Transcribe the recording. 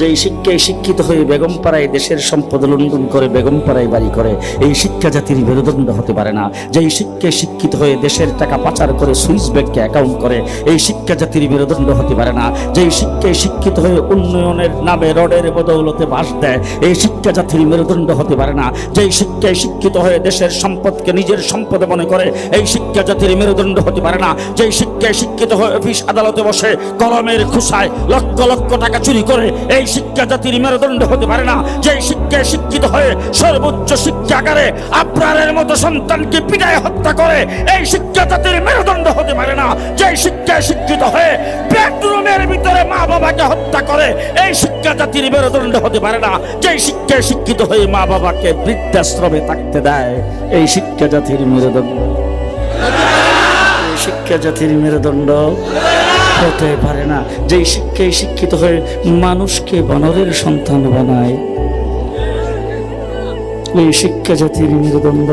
যেই শিক্ষায় শিক্ষিত হয়ে বেগম পাড়ায় দেশের সম্পদ লুণ্ঠন করে, বেগম পাড়ায় বাড়ি করে, এই শিক্ষা জাতির মেরুদণ্ড হতে পারে না। যেই শিক্ষায় শিক্ষিত হয়ে দেশের টাকা পাচার করে সুইস ব্যাংকে অ্যাকাউন্ট করে, এই শিক্ষা জাতির মেরুদণ্ড হতে পারে না। যেই শিক্ষায় শিক্ষিত হয়ে উন্নয়নের নামে রডের বদৌলতে বাস দেয়, এই শিক্ষা জাতির মেরুদণ্ড হতে পারে না। যেই শিক্ষায় শিক্ষিত হয়ে দেশের সম্পদকে নিজের সম্পদ মনে করে, এই শিক্ষা জাতির মেরুদণ্ড হতে পারে না। যেই শিক্ষায় শিক্ষিত হয়ে অফিস আদালতে বসে, কলমের খুশায় লক্ষ লক্ষ টাকা চুরি করে, এই শিক্ষা জাতির মেরুদণ্ড হতে পারে না। যেই শিক্ষায় শিক্ষিত হয়ে সর্বোচ্চ শিক্ষাগারে আব্রারের মতো সন্তানকে পিটায় হত্যা করে, এই শিক্ষা জাতির মেরুদণ্ড হতে পারে না। যেই শিক্ষায় শিক্ষিত হয়ে বেডরুমের ভিতরে মা বাবাকে হত্যা করে, এই শিক্ষা জাতির মেরুদণ্ড হতে পারে না। যেই শিক্ষায় শিক্ষিত হয়ে মা বাবাকে বৃদ্ধাশ্রমে থাকতে দেয়, এই শিক্ষা জাতির মেরুদণ্ড। শিক্ষা জাতির মেরুদণ্ড। হতে পারে না। যেই শিক্ষায় শিক্ষিত হয়ে মানুষকে বানরের সন্তান বানায়। এই শিক্ষা জাতির মেরুদণ্ড।